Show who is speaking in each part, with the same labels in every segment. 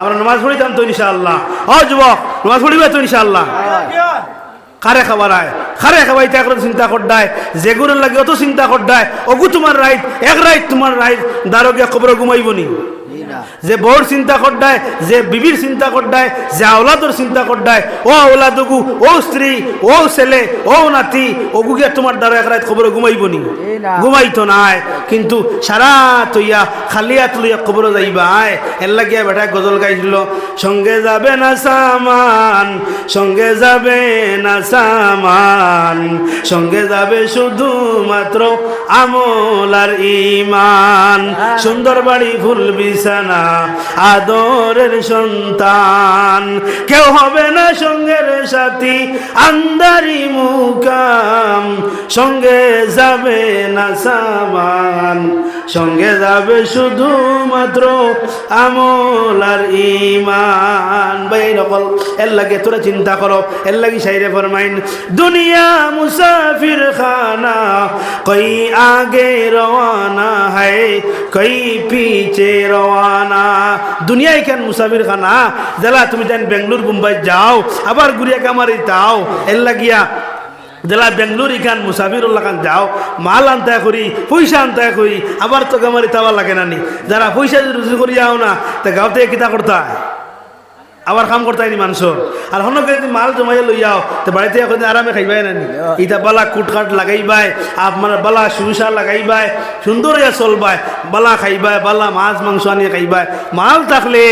Speaker 1: আমরা নামাজ পড়িতাম তো ইনশাআল্লাহ। ও যুবক, নামাজ পড়িবে তো ইনশাআল্লাহ? খারে খাবার আয়? খারে খাবার রাত চিন্তা করডায় যেগুলোর লাগে অত চিন্তা করডায় অগু তোমার রাইট, এক রাইট তোমার রাইট। দারোগিয়া খবর ঘুমাইব নি যে বউর চিন্তা করডায় যে বিবির চিন্তা করডায় যে আওলাদর চিন্তা করডায় ও আওলাদগু ও স্ত্রী ও ছেলে ও নাতি ওগুকে তোমার দ্বারা এক রাত খবর ঘুমাইব নি? ঘুমাইতো নাই। কিন্তু সারা তৈয়া খালিয়া তুলিয়া খবর যাইবা আয় এর লাগিয়া বেটা গজল গাইছিল সঙ্গে যাবে না সামান সঙ্গে যাবে না সামান সঙ্গে যাবে শুধু মাত্র আমল আর ইমান সুন্দর বাড়ি ফুল বিছানা আদরের সন্তান। কেউ হবে না সঙ্গের সাথী আন্দারি মুকাম। সঙ্গে যাবে না সামান সঙ্গে যাবে শুধু মাত্র আমল আর ইমান ভাই নকল এর লাগে তোরা চিন্তা করো, এর লাগি সাইরে ফরমাইন, দুনিয়া মুসাফির খানা কই আগে রওয়ানা है কই পিছে রওয়ানা দুনিয়ায় কেন মুসাফির খানা? জেলা, তুমি যেন বেঙ্গলোর, মুম্বাই যাও, আবার গুড়িয়া কামারি তাও এর লাগিয়া জেলা, বেঙ্গলোর, ইখান মুসাফিরুল্লাহ খান যাও। মাল আনতে করি, পয়সা আনতে করি, আবার তো গামারি তাওয়া লাগে না নি। যারা পয়সা রুজু করি যাও না, তা গাঁতে কিতা করতে হয় আবার কাম করতে হয়নি মানুষ আর হনকে যদি মাল জমাইয়া লই যাও তো বাড়িতে এখন আরামে খাইবাই না ইটা বালা কুটকাট লাগাইবাই আপনার বালা সুসা লাগাইবাই সুন্দর ইয়া চলবাই বালা খাইবাই বালা মাছ মাংস আনিয়ে খাইবাই। মাল থাকলে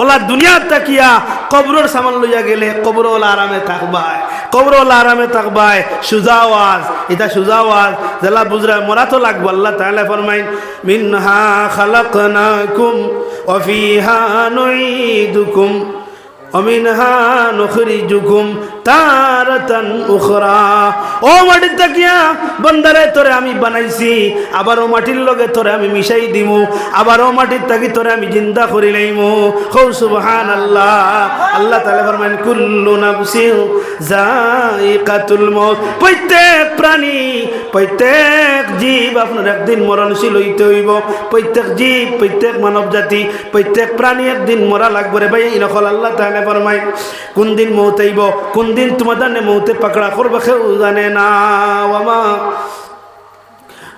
Speaker 1: ওলা দুনিয়ার তাকিয়া কবরের সামান লইয়া গেলে কবর ওলা আরামে থাকবাই কবর ওলা আরামে থাকবাই। সুজা আওয়াজ এটা সুজা আওয়াজ জেলা বুজরা মরা তো লাগবো আল্লাহ তাহলে ফরমাইন মিনহা খালাকনাকুম ওফিহা নুইদুকুম অমিনহা নখরিজুকুম তারাতান উখরা। ও মাটির তাকিয়া, বন্দারে, তোরে আমি বানাইছি। আবার ও মাটির লগে তোরে আমি মিশাই দিমু। আবার ও মাটির তাকি তোরে আমি জিন্দা করি সুবহান আল্লাহ আল্লাহ তাআলা ফরমান কুল্লু প্রত্যেক প্রাণী, প্রত্যেক জীব আপনার একদিন মরণশীল হইতে হইব। প্রত্যেক জীব, প্রত্যেক মানব জাতি, প্রত্যেক প্রাণী একদিন মরা লাগবে রে ভাই। ইনকল আল্লাহ তাহলে ফরমাই কোন দিন মৌত আইব কোন দিন তোমাদের মৌতে পাকড়া করবে কেউ জানে না। বাবা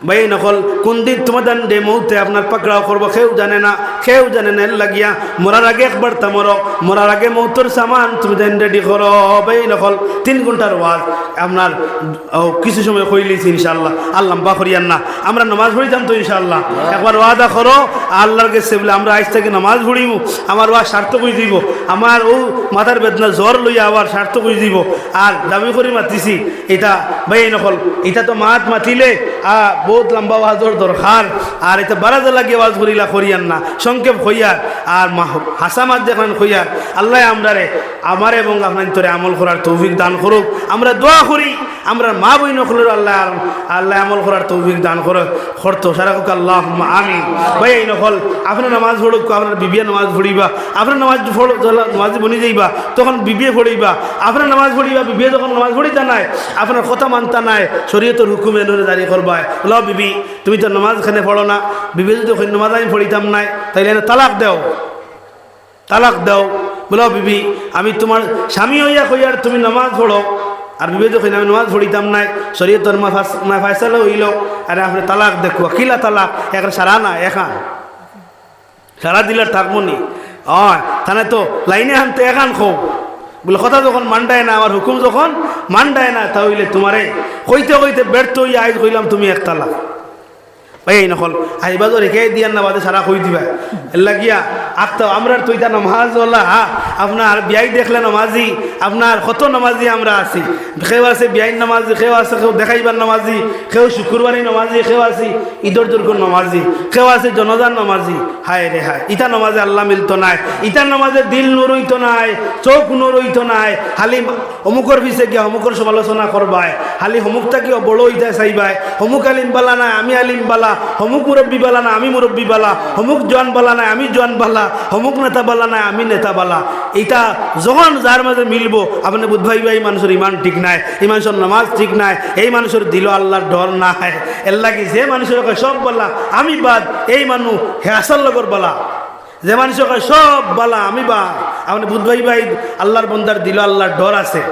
Speaker 1: ভাই, নকল, কোন দিন তোমাদের ডে মৌতে আপনার পাকড়াও করব, কেউ জানে না, কেউ জানে না লাগিয়া। মরার আগে একবার তা মরো, মরার আগে মৌতর সামান তুমি দেন রেডি করো। ভাই, নকল, তিন ঘণ্টার ওয়াজ, আপনার কিছু সময় কইলিছি ইনশাল্লাহ আল্লাহ বা করিয়ান না, আমরা নামাজ পড়িতাম তো ইনশাল্লাহ একবার ওয়াদা করো, আল্লাহর কাছে বলে, আমরা আজ থেকে নামাজ পড়িব আমার ওয়া স্বার্থ করে দিব আমার ও মাথার বেদনা জ্বর লইয়া আবার স্বার্থ করে দিব আর দাবি করে মাতিছি, এটা, ভাই, নকল, এটা তো মাত মাতিলে, আ বহুত লম্বা ওয়াজর দরকার আর এটা বারাজে লাগে ওয়াজ করিলা করিয়ান না। সংক্ষেপ হইয়ার আর মা- হাসামাত যখন হইয়ার আল্লাহ আমরারে, আমার এবং আপনার তোরে আমল করার তৌফিক দান করুক। আমরা দোয়া করি। আমরা মা বই নকলের আল্লাহ আল্লাহ আমল করার তৌফিক দান করে করতো সারা কুক আল্লাহ আমি ভাই, এই নকল, আপনার নামাজ পড়ুক, আপনার বিবিয়া নামাজ পড়িবা। আপনার নামাজ নামাজ বনি যাইবা, তখন বিবিয়ে পড়িবা। আপনার নামাজ পড়িবা, বিবিয়ে যখন নামাজ পড়িতা নাই, আপনার কথা মানতা নাই, শরীয়তের হুকুমে ধরে দাঁড়িয়ে করবায়। বিবি, তুমি তো নামাজ খানে পড়ো না। বিবি যদি ওখানে নামাজ আমি পড়িতাম নাই, তাইলে এনে তালাক দেও। তালাক দাও। বলো বিবি, আমি তোমার স্বামী হইয়া কইয়ার তুমি নামাজ পড়ো। আর বিবি যখন আমি নামাজ পড়িতাম নাই, শরীয়তর মা ফাইসালা হইল, আর আপনি তালাক দেখো। কিলা তালাক? এখন সারা না এখান সারা দিলে থাকব নি। হয় তাহলে তো লাইনে আনতে এখান খো বলে, কথা যখন মান্ডায় না, আমার হুকুম যখন মান্ডায় না, তাহলে তোমারে কইতে কইতে ব্যর্থ হইয়া আইজ কইলাম, তুমি একতালা। ভাই এই নকল আইবা তো রেখে দিয়ান না, বাদে সারা কই দিবা? এল্লা গিয়া আত্মা আমরা তো ওলা হা আপনার বিয়াই দেখলে নামাজি, আপনার কত নামাজি আমরা আছি। কেউ আছে বিয়াই নামাজি, কেউ আছে কেউ দেখাইবার নামাজি, কেউ শুক্রবারই নামাজি, কেউ আছে ঈদর দুর্গর নামাজি, কেউ আছে জনজান নামাজি। হায় রে হায় ইটা নামাজে আল্লাহ মিলতো নাই ইটার নামাজে দিল নরইতো নাই, চোখ নরইতো নাই হালি অমুকর পিছে গিয়া অমুকর সমালোচনা করবায় হালি অমুকটা কিয় বড় ইটা চাইবাই, অমুক আলিম বালা নাই, আমি আলিম বালা, অমুক মুরব্বী বালা না আমি মুরব্বী বালা, অমুক জোয়ান বালা নাই, আমি জোয়ান বালা অমুক নেতা বালা নাই, আমি নেতা বালা। এটা যখন যার মাঝে মিলবো, আপনি বুধ ভাই এই মানুষের ইমান ঠিক নাই, এই মানুষের নামাজ ঠিক নাই, এই মানুষের দিল আল্লাহর ডর নাই এর লাগি যে মানুষের সব বলা, আমি বাদ, এই মানুষ হে আসল লগর বলা। যে মানুষ কয় সব বলা, আমি বা আপনি বুধবাই ভাই আল্লাহর বন্দার দিল আল্লাহর ডর আছে।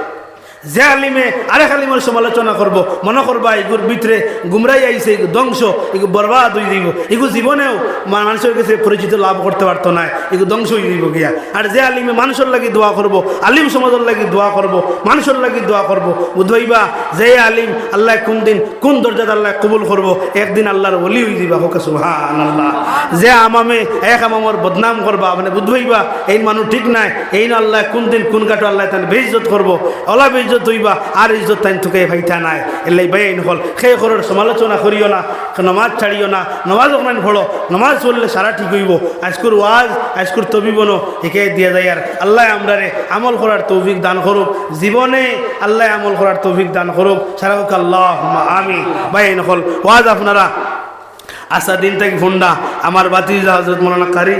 Speaker 1: যে আলিমে, আরেক আলিমের সমালোচনা করব। মনে করবা এগুর ভিতরে গুমরাই আইছে ধ্বংস এগু বরবাদ হয়ে দিব এগু জীবনেও মানুষের কাছে পরিচিত লাভ করতে পারতো না এগু ধ্বংস হয়ে দিব গিয়া। আর যে আলিমে মানুষের লাগি দোয়া করব, আলিম সমাজের লাগি দোয়া করব, মানুষের লাগি দোয়া করব বুধবাইবা যে আলিম আল্লাহ কোন দিন, কোন দরজাত আল্লাহ কবুল করব, একদিন আল্লাহর ওলি হয়ে দিবা হোক সুহান আল্লাহ যে আমামে, এক আমামর বদনাম করবা মানে বুধবাইবা এই মানুষ ঠিক নাই, এই আল্লাহ কোন দিন কোন কাটো আল্লাহ তাহলে বেইজত করব অলা বেইজত হইবা আর ইজ্জত তাই তোকে ভাইতা নাই। এলাই বাইন হল, সেই ঘরের সমালোচনা করিও না, নমাজ ছাড়িও না নমাজ ওখানে ভরো নমাজ চললে সারা ঠিক হইব আজকুর ওয়াজ আজকুর তবিবনো একে দিয়ে যায় আর। আল্লাহ আমরারে আমল করার তৌফিক দান করুক জীবনে আল্লাহ আমল করার তৌফিক দান করুক সারা হোক আল্লাহ আমি বাইন হল, ওয়াজ আপনারা আসা দিন থেকে ফোনটা আমার বাতি হজরত মৌলানা কারি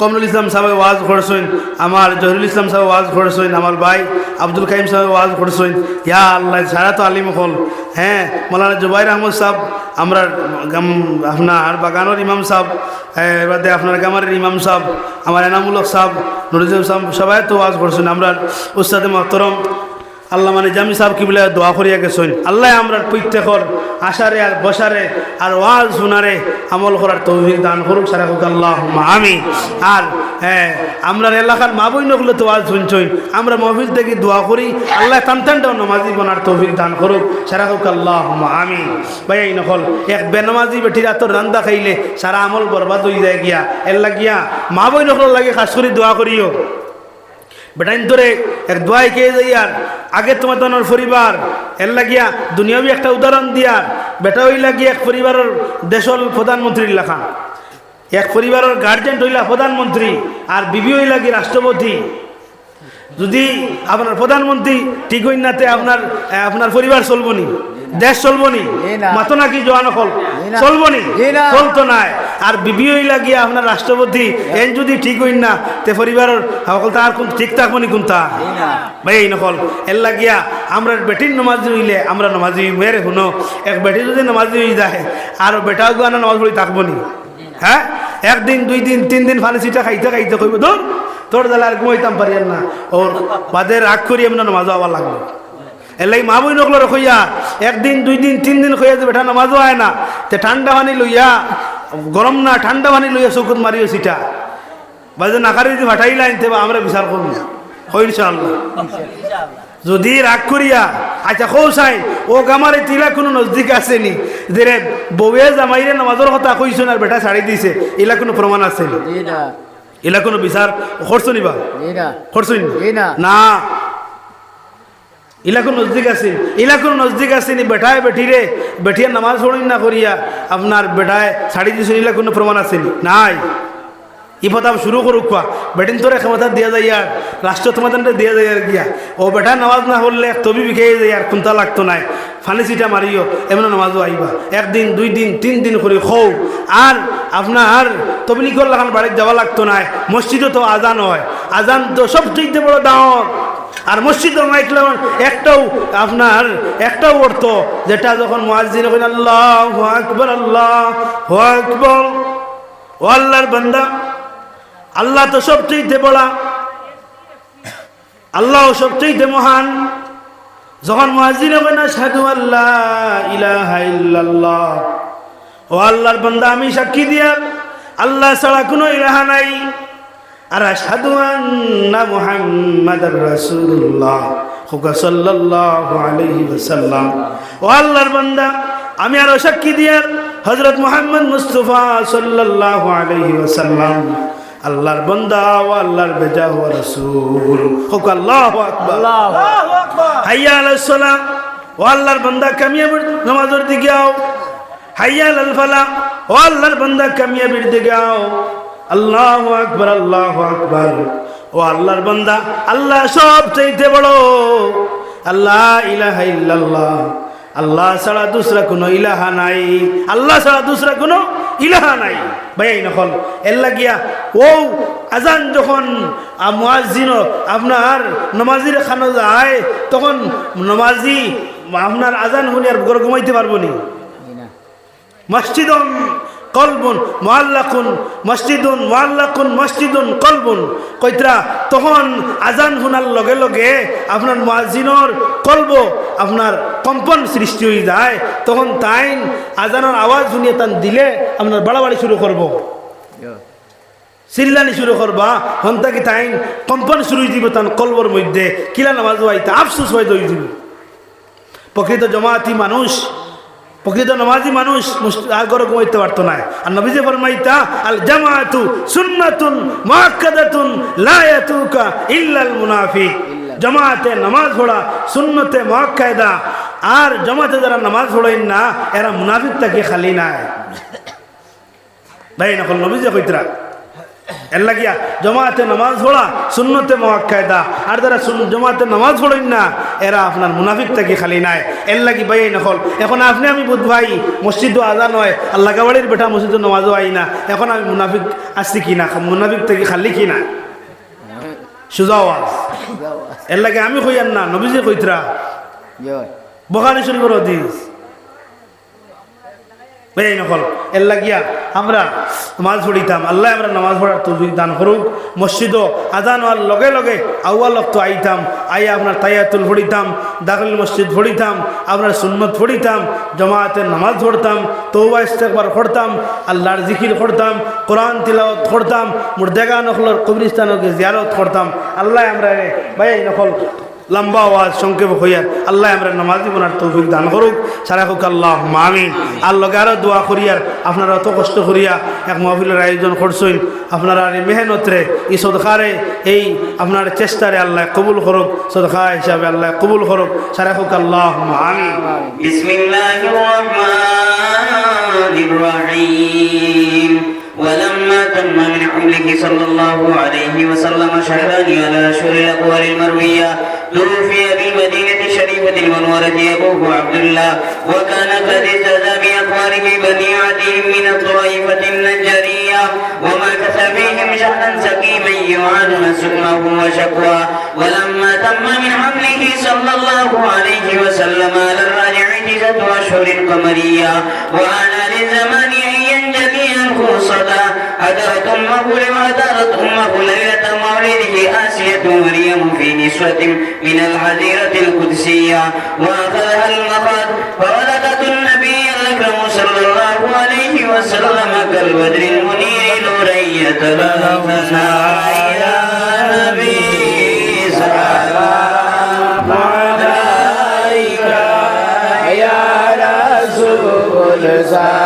Speaker 1: কমরুল ইসলাম সাহেব ওয়াজ করছেন আমার জহিরুল ইসলাম সাহেব ওয়াজ করছেন আমার ভাই আব্দুল কাইম সাহেব ওয়াজ করছেন ইয়া আল্লাহ সারা তো আলিম হল। হ্যাঁ মৌলানা জুবাইর আহমদ সাহেব, আমরা গাম, আপনার বাগানোর ইমাম সাহেব আপনার গামারের ইমাম সাহেব, আমার এনামুলক সাহেব নুরুজ্জাম সাহেব, সবাই তো ওয়াজ করছেন আমরা উস্তাদে মহতরম আল্লাহ মানে জামি সাহেব কি বলে দোয়া করিয়া গেছেন। আল্লাহ আমরা প্রত্যেকর আশারে আর বসারে আর ওয়াজ শোনারে আমল করার তৌফিক দান করুক, সারা হোক আল্লাহ আমি আর হ্যাঁ আমরা এলাকার মা বই নগুলো তো ওয়াজ শুনছই আমরা মহফিল থেকে দোয়া করি, আল্লাহ টানটানটাও নমাজি বনার তৌফিক দান করুক, সারা হোক আল্লাহ আমি ভাই, এই নকল, এক বেনমাজি বেটির আতর রান্দা খাইলে সারা আমল বরবাদ হয়ে যায় গিয়া। এর লাগিয়া মা বই নকল লাগে খাস করে দোয়া করিও। বেটাইন ধরে এক দোয়াই কে যাইয়ার আগে তোমার তোমার পরিবার এর লাগিয়া দুনিয়াবি একটা উদাহরণ দিয়ার বেটা হই লাগিয়া এক পরিবারের দেশল প্রধানমন্ত্রীর লেখা। এক পরিবারের গার্জেন্ট হইলা প্রধানমন্ত্রী আর বিবি হই লাগি রাষ্ট্রপতি। যদি আপনার প্রধানমন্ত্রী ঠিক হইন নাতে আপনার আপনার পরিবার চলবনি দেশ চলবনি মাতো নাকি জোয়ান হল
Speaker 2: এই না।
Speaker 1: চলবনি। চলতো নাই। আর বিবি হই লাগিয়া আপনার রাষ্ট্রপতি এন যদি ঠিক হইন না তে পরিবারের সকল তার কোন ঠিক থাকবনি কোনটা ভাই এই নকল। এর লাগিয়া আমরা বেটির নমাজি হইলে আমরা নমাজি মেরে শুনো। এক বেটি যদি নমাজি হয়ে যায় আর বেটাও গানা নমাজ পড়ি থাকবনি হ্যাঁ? একদিন দুই দিন তিন দিন ফানি সিটা খাইতে খাইতে কইব ধর তোর দালে আর ঘুমাইতাম পারি না। ওর বাদে রাগ করি এমন নমাজ আবার লাগবে। এলাই মা বই নকল রখইয়া একদিন দুই দিন তিন দিন খইয়া যে বেটা নমাজও হয় না তে ঠান্ডা পানি লইয়া গরম না ঠান্ডা পানি লইয়া চৌকুত মারিও সিটা বাজে নাকারি যদি ভাটাইলা আনতে আমরা বিচার করুন হয় ইনশাআল্লাহ। যদি রাগ করিয়া আচ্ছা কৌ চাই ও গামারে তিলা কোনো নজদিক আসেনি যে রে বউয়ে জামাইরে নামাজের কথা কইছেন আর বেটা ছাড়ি দিছে এলা কোনো প্রমাণ আসেনি
Speaker 2: না?
Speaker 1: এলা কোনো বিচার করছ নিবা?
Speaker 2: না।
Speaker 1: করছ নি?
Speaker 2: জি না।
Speaker 1: না ইলা নজদিক আছে ইলা কোনো নজদিক আসেনি বেটায় বেঠিরে বেঠিয়া নামাজ পড়ি না করিয়া আপনার বেটায় ছাড়ি দিছে ইলা কোনো প্রমাণ আসেনি নাই ই কথা শুরু করুক কোয়া বেটিন তোরে ক্ষমতা দিয়া যায় আর রাষ্ট্র ক্ষমতাটা দিয়া যায় আর গিয়া ও বেটা নামাজ না হলে তবি বিখে যায় আর কোনটা লাগতো নাই ফানি চিটা মারিও এমন নামাজও আইবা একদিন দুই দিন তিন দিন করে খৌ আর আপনার তবলিগর লাগান বাড়িতে যাওয়া লাগতো নাই মসজিদও তো আজান হয় আজান তো সবচেয়ে বড় দাওয়াত আর মসজিদের মাইকলে একটাও আপনার একটাও অর্থ, যেটা যখন মুয়াজ্জিন আল্লাহ আকবর আল্লাহ আকবর। ও আল্লাহর বান্দা, আল্লাহ তো সবচেয়ে বড়া আল্লাহ সবচেয়ে মহান। যখন মুয়াজ্জিন কইন সাধু আল্লাহ ইল্লাল্লাহ। ও আল্লাহর বান্দা, আমি সাক্ষী দিয়া, আল্লাহ ছাড়া কোনো ইলাহা নাই। আর আশহাদু আন্না মুহাম্মাদার রাসূলুল্লাহ। হুকা সাল্লাল্লাহু আলাইহি ওয়াসাল্লাম। ও আল্লাহর বান্দা আমি আর সাক্ষী দিয়ার হযরত মুহাম্মদ মুস্তাফা সাল্লাল্লাহু আলাইহি ওয়াসাল্লাম আল্লাহর বান্দা ও আল্লাহর বেজা ও রাসূল। হুকা আল্লাহু আকবার।
Speaker 2: আল্লাহু
Speaker 1: হাইয়া আলাস সালাম ও আল্লাহর বান্দা কামিয়াবির নামাজের দিকে আও। হাইয়া আলাল ফালা ও আল্লাহর বান্দা কামিয়াবির দিকে আও। আল্লাহু আকবার আল্লাহু আকবার। ও আল্লাহর বান্দা আল্লাহ সব চাইতে বড়। আল্লাহ ইলাহা ইল্লাল্লাহ। আল্লাহ ছাড়া দুসরা কোনো ইলাহা নাই। আল্লাহ ছাড়া দুসরা কোনো ইলাহা নাই। ভাই নকল। এর লাগিয়া ও আজান যখন মুয়াজ্জিন আপনার নমাজির খানো যায় তখন নমাজি আপনার আজান শুনে আর ঘর ঘুমাইতে পারব নি। মসজিদম কলবুন মোয়াল্লাকুন মসজিদুন মোয়াল্লাকুন মসজিদুন কলবুন। কইত্রা তখন আজান শুনার লগে লগে আপনার মুয়াজিনর কলব আপনার কম্পন সৃষ্টি হয়ে যায়। তখন তাইন আজানের আওয়াজ শুনিয়ে তান দিলে আপনার বাড়াবাড়ি শুরু করব। চিল্লানি শুরু করবা। হন্তাকি তাইন কম্পন শুরু দিব তান কলবর মধ্যে। কিলা নামাজ হইতে আফসুস হয়ে দই দিব প্রকৃত জমাতি মানুষ প্রকৃত নামাজি মানুষ আগর ঘুমাইতে পারতো না। আর নবীজে ফরমাইতা আল জামাতু সুন্নাতুন মুআক্কাদাতুন লা ইয়াতুকা ইল্লাল মুনাফিক। জামাতে নামাজ পড়া সুন্নতে মুআক্কাদা। আর জামাতে যারা নামাজ পড়েন না এরা মুনাফিক তাকে খালি নাই। ভাই নকল নবীজে কইতরা। এর লাগিয়া জমাতে নামাজ পড়া শূন্যতে মহাকায়দা আর যারা জমাতে নামাজ পড়েন না এরা আপনার মুনাফিক থেকে খালি নাই। এর লাগি ভাই নকল এখন আপনি আমি বুধ ভাই মসজিদও আজান হয় আর লাগাবাড়ির বেটা মসজিদও নামাজও আই না। এখন আমি মুনাফিক আসছি কি না মুনাফিক থেকে খালি কি না সুজা আওয়াজ এর লাগে আমি কইয়ান না নবীজি কইতরা। বখারি শরীফের হদিস। বেই নকল এর লাগিয়া আমরা নামাজ পড়িতাম। আল্লাহ আমরা নামাজ পড়ার তৌফিক দান করুক। মসজিদও আজান হওয়ার লগে লগে আউয়াল তো আইতাম। আইয়া আপনার তাইয়াতুল পড়িতাম, দাখিল মসজিদ পড়িতাম আপনার সুন্নত পড়িতাম জমাতের নামাজ পড়তাম তৌবা ইস্তেকবার করতাম, আল্লাহর জিকির করতাম, কোরআন তিলাওয়াত করতাম, মুর্দেগা নকলর কবরিস্তানকে জিয়ারত করতাম। আল্লাহ আমরা ভাই নকল লম্বা আওয়াজ সংক্ষেপ হইয়া আল্লাহ আমরা নামাজি বোনার তৌফিক দান করুক সারা হোক আল্লাহ মামিন আর লগে আরও দোয়া করিয়ার আপনারা অত কষ্ট করিয়া এক মহফিলের আয়োজন করছেন আপনারা এই মেহনতরে এই সদকারে এই আপনার চেষ্টারে আল্লাহ কবুল করুক সদকা হিসাবে আল্লাহ কবুল করুক সারা হোক আল্লাহ মামিন
Speaker 2: بسم الله الرحمن الرحيم ولما تم من حمله صلى الله عليه وسلم شهران على أشهر الأقوال المروية توفي بالمدينة الشريفة المنورة أبوه عبد الله وكان قد استهزى بأقواله عدي من الطائفة النجارية ومكث فيهم شهرا سقيما يعانون سقمه وشكوى. ولما تم من حمله صلى الله عليه وسلم على الراجع تسعة أشهر قمرية وأنا للزمان أن ينجلي صدى أدرت أمه وأدرت أمه ليلة مولده آسية مريم في نسوة من الحديرة القدسية. وأخذها المخاض فولدت النبي الأكرم صلى الله عليه وسلم كالبدر المنير نورا يتلهفنا يا نبي سلام عليك.
Speaker 3: يا رسول سلام.